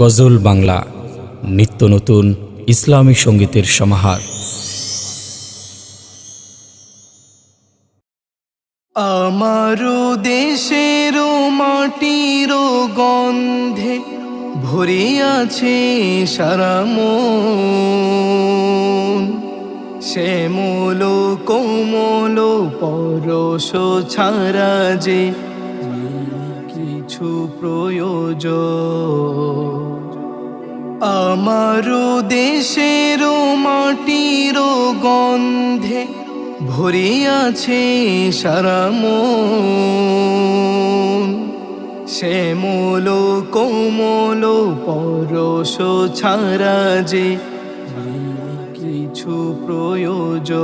গজল বাংলা, নিত্য নতুন ইসলামী সঙ্গীতের সমাহার। আমারও দেশের মাটির গন্ধে ভরে আছে সারাম শ্যামল কোমল পরশ ছাড়া যে কিছু প্রয়োজন। আমারও দেশের মাটির গন্ধে ভরে আছে সারা মন। শ্যামল কোমল পরশ ছাড়া যে কিছু প্রয়োজন।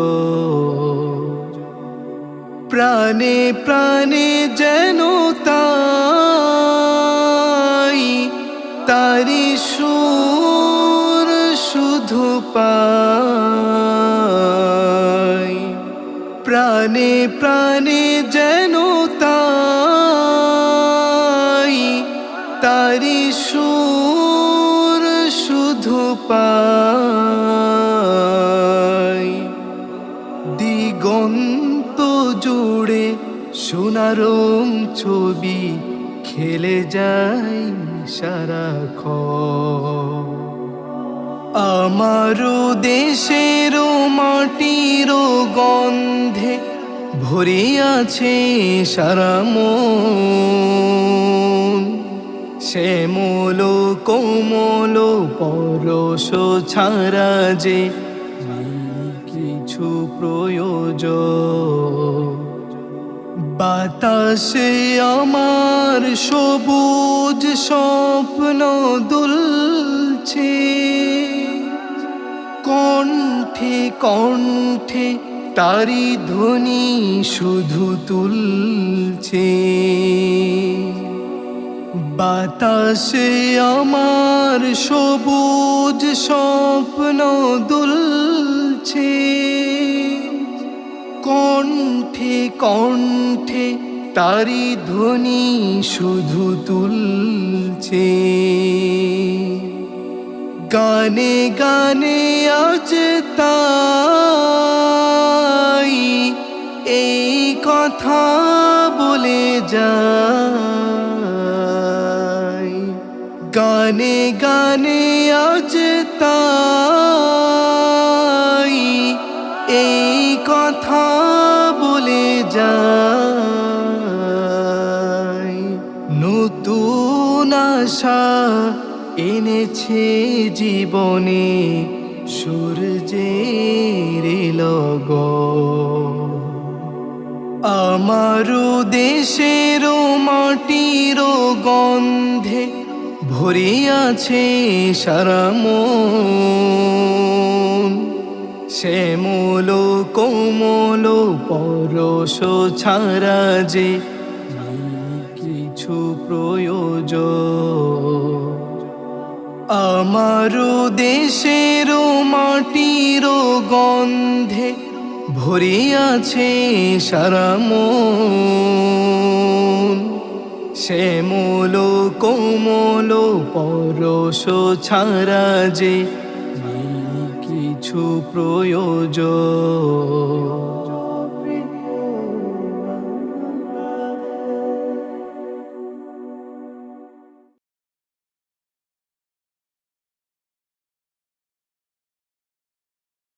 প্রাণে প্রাণে যেন তারি সুর প্রাণে প্রাণে যেন তারি সুর শুধু পাই। দিগন্ত জুড়ে সোনারং ছবি খেলে যায় সারাখ আমারও দেশের মাটির গন্ধে ভরে আছে সারা মন। শ্যামল কোমল পরশ ছাড়া যে কিছু প্রয়োজন। বাতাসে আমার সবুজ স্বপ্ন দুলছে। কণ্ঠে কণ্ঠে তারি ধ্বনি শুধু তুলছে। বাতাসে আমার সবুজ স্বপ্ন দুলছে। কণ্ঠে কণ্ঠে তারি ধ্বনি শুধু তুলছে। গানে গানে আজ তাই এই কথা বলে যায় গানে গানে আজ তাই এই কথা বলে যায় নতুন আশা এনেছে জীবনে সূর্যের লগ। আমারও দেশের মাটির গন্ধে ভরে আছে সারা মন। শ্যামল কোমল পরশ ছাড়া যে কিছু প্রয়োজন। আমারও দেশের মাটির গন্ধে ভরে আছে সারা মন। শ্যামল কোমল পরশ ছাড়া যে কিছু প্রয়োজন।